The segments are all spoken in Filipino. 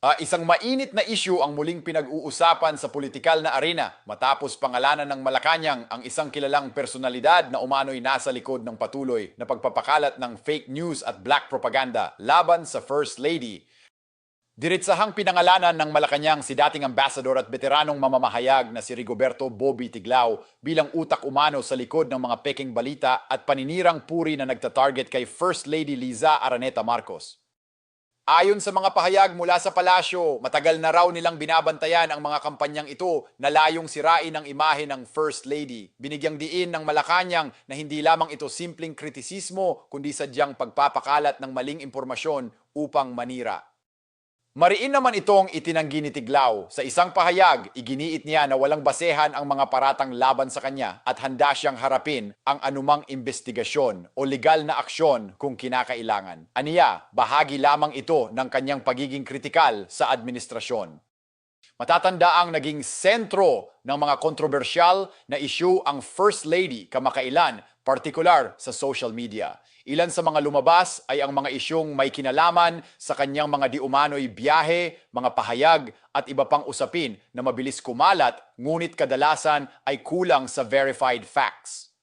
Ah, isang mainit na issue ang muling pinag-uusapan sa politikal na arena matapos pangalanan ng Malacanang ang isang kilalang personalidad na umano'y nasa likod ng patuloy na pagpapakalat ng fake news at black propaganda laban sa First Lady. Diritsahang pinangalanan ng Malacanang si dating ambassador at veteranong mamamahayag na si Rigoberto Bobby Tiglao bilang utak umano sa likod ng mga peking balita at paninirang puri na nagtatarget kay First Lady Liza Araneta Marcos. Ayon sa mga pahayag mula sa palasyo, matagal na raw nilang binabantayan ang mga kampanyang ito na layong sirain ang imahe ng First Lady. Binigyang diin ng Malacanang na hindi lamang ito simpleng kritisismo, kundi sadyang pagpapakalat ng maling impormasyon upang manira. Mariin naman itong itinanggi ni Tiglao. Sa isang pahayag, iginiit niya na walang basehan ang mga paratang laban sa kanya at handa siyang harapin ang anumang investigasyon o legal na aksyon kung kinakailangan. Aniya, bahagi lamang ito ng kanyang pagiging kritikal sa administrasyon. Matatanda ang naging sentro ng mga kontrobersyal na issue ang First Lady kamakailan, partikular sa social media. Ilan sa mga lumabas ay ang mga isyong may kinalaman sa kanyang mga diumano'y biyahe, mga pahayag at iba pang usapin na mabilis kumalat ngunit kadalasan ay kulang sa verified facts.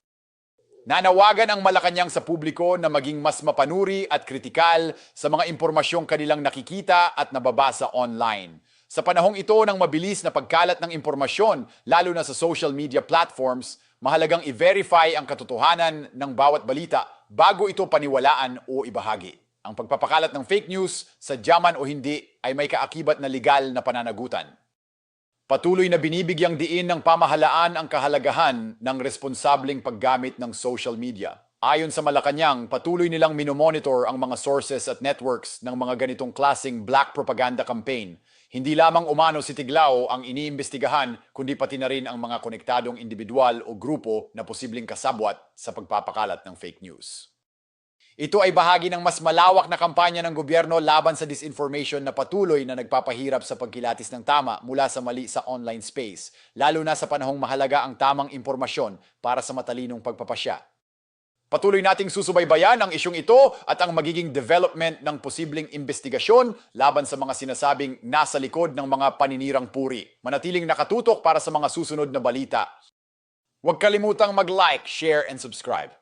Nanawagan ang Malacanang sa publiko na maging mas mapanuri at kritikal sa mga impormasyong kanilang nakikita at nababasa online. Sa panahong ito ng mabilis na pagkalat ng impormasyon, lalo na sa social media platforms, mahalagang i-verify ang katotohanan ng bawat balita bago ito paniwalaan o ibahagi. Ang pagpapakalat ng fake news, sadyaman o hindi, ay may kaakibat na legal na pananagutan. Patuloy na binibigyang diin ng pamahalaan ang kahalagahan ng responsableng paggamit ng social media. Ayon sa Malacanang, patuloy nilang minomonitor ang mga sources at networks ng mga ganitong klasing black propaganda campaign. Hindi lamang umano si Tiglao ang iniimbestigahan, kundi pati na rin ang mga konektadong individual o grupo na posibleng kasabwat sa pagpapakalat ng fake news. Ito ay bahagi ng mas malawak na kampanya ng gobyerno laban sa disinformation na patuloy na nagpapahirap sa pagkilatis ng tama mula sa mali sa online space, lalo na sa panahong mahalaga ang tamang impormasyon para sa matalinong pagpapasya. Patuloy nating susubaybayan ang isyong ito at ang magiging development ng posibleng investigasyon laban sa mga sinasabing nasa likod ng mga paninirang puri. Manatiling nakatutok para sa mga susunod na balita. Huwag kalimutang mag-like, share, and subscribe.